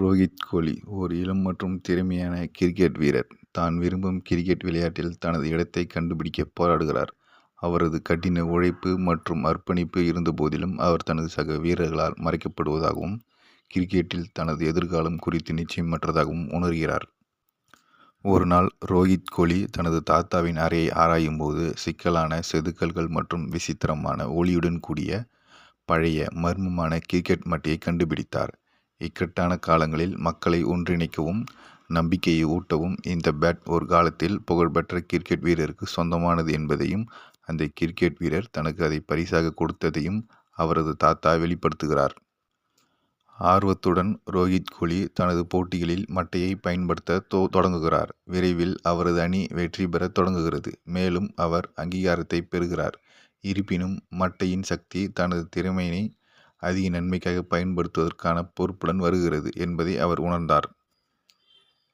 ரோஹித் கோலி ஓர் இளம் மற்றும் திறமையான கிரிக்கெட் வீரர். தான் விரும்பும் கிரிக்கெட் விளையாட்டில் தனது இடத்தை கண்டுபிடிக்க போராடுகிறார். அவரது கடின உழைப்பு மற்றும் அர்ப்பணிப்பு இருந்தபோதிலும், அவர் தனது சக வீரர்களால் மறைக்கப்படுவதாகவும், கிரிக்கெட்டில் தனது எதிர்காலம் குறித்து நிச்சயமற்றதாகவும் உணர்கிறார். ஒரு நாள், ரோஹித் கோலி தனது தாத்தாவின் அறையை ஆராயும் போது, சிக்கலான செதுக்கல்கள் மற்றும் விசித்திரமான ஒளியுடன் கூடிய பழைய, மர்மமான கிரிக்கெட் மட்டையை கண்டுபிடித்தார். இக்கட்டான காலங்களில் மக்களை ஒன்றிணைக்கவும், நம்பிக்கையை ஊட்டவும் இந்த பேட் ஒரு காலத்தில் புகழ்பெற்ற கிரிக்கெட் வீரருக்கு சொந்தமானது என்பதையும், அந்த கிரிக்கெட் வீரர் தனக்கு அதை பரிசாக கொடுத்ததையும் அவரது தாத்தா வெளிப்படுத்துகிறார். ஆர்வத்துடன் ரோஹித் கோலி தனது போட்டிகளில் மட்டையை பயன்படுத்த தொடங்குகிறார். விரைவில் அவரது அணி வெற்றி பெற தொடங்குகிறது, மேலும் அவர் அங்கீகாரத்தை பெறுகிறார். இருப்பினும், மட்டையின் சக்தி தனது திறமையினை அதிக நன்மைக்காக பயன்படுத்துவதற்கான பொறுப்புடன் வருகிறது என்பதை அவர் உணர்ந்தார்.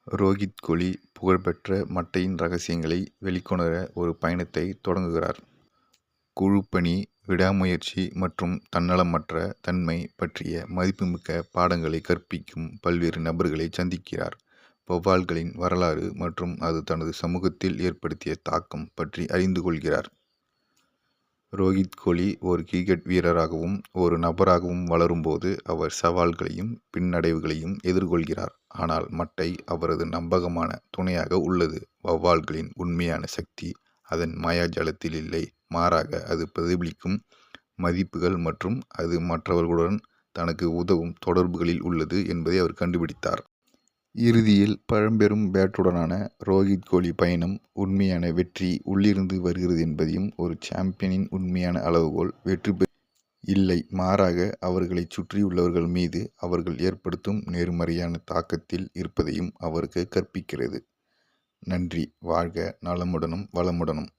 ரோஹித் கோலி புகழ்பெற்ற மட்டையின் ரகசியங்களை வெளிக்கொணர ஒரு பயணத்தை தொடங்குகிறார். குழுப்பணி, விடாமுயற்சி மற்றும் தன்னலமற்ற தன்மை பற்றிய மதிப்புமிக்க பாடங்களை கற்பிக்கும் பல்வேறு நபர்களை சந்திக்கிறார். வௌவால்களின் வரலாறு மற்றும் அது தனது சமூகத்தில் ஏற்படுத்திய தாக்கம் பற்றி அறிந்து கொள்கிறார். ரோஹித் கோலி ஒரு கிரிக்கெட் வீரராகவும், ஒரு நபராகவும் வளரும்போது, அவர் சவால்களையும், பின்னடைவுகளையும் எதிர்கொள்கிறார். ஆனால், மட்டை அவரது நம்பகமான துணையாக உள்ளது. வௌவால்களின் உண்மையான சக்தி அதன் மாயாஜாலத்தில் இல்லை, மாறாக அது பிரதிபலிக்கும் மதிப்புகள் மற்றும் அது மற்றவர்களுடன் தனக்கு உதவும் தொடர்புகளில் உள்ளது என்பதை அவர் கண்டுபிடித்தார். இறுதியில், பழம்பெரும் பேட்டுடனான ரோஹித் கோலி பயணம், உண்மையான வெற்றி உள்ளிருந்து வருகிறது என்பதையும், ஒரு சாம்பியனின் உண்மையான அளவுகோல் வெற்றி பெ இல்லை, மாறாக அவர்களைச் சுற்றியுள்ளவர்கள் மீது அவர்கள் ஏற்படுத்தும் நேர்மறையான தாக்கத்தில் இருப்பதையும் அவருக்கு கற்பிக்கிறது. நன்றி. வாழ்க நலமுடனும், வளமுடனும்.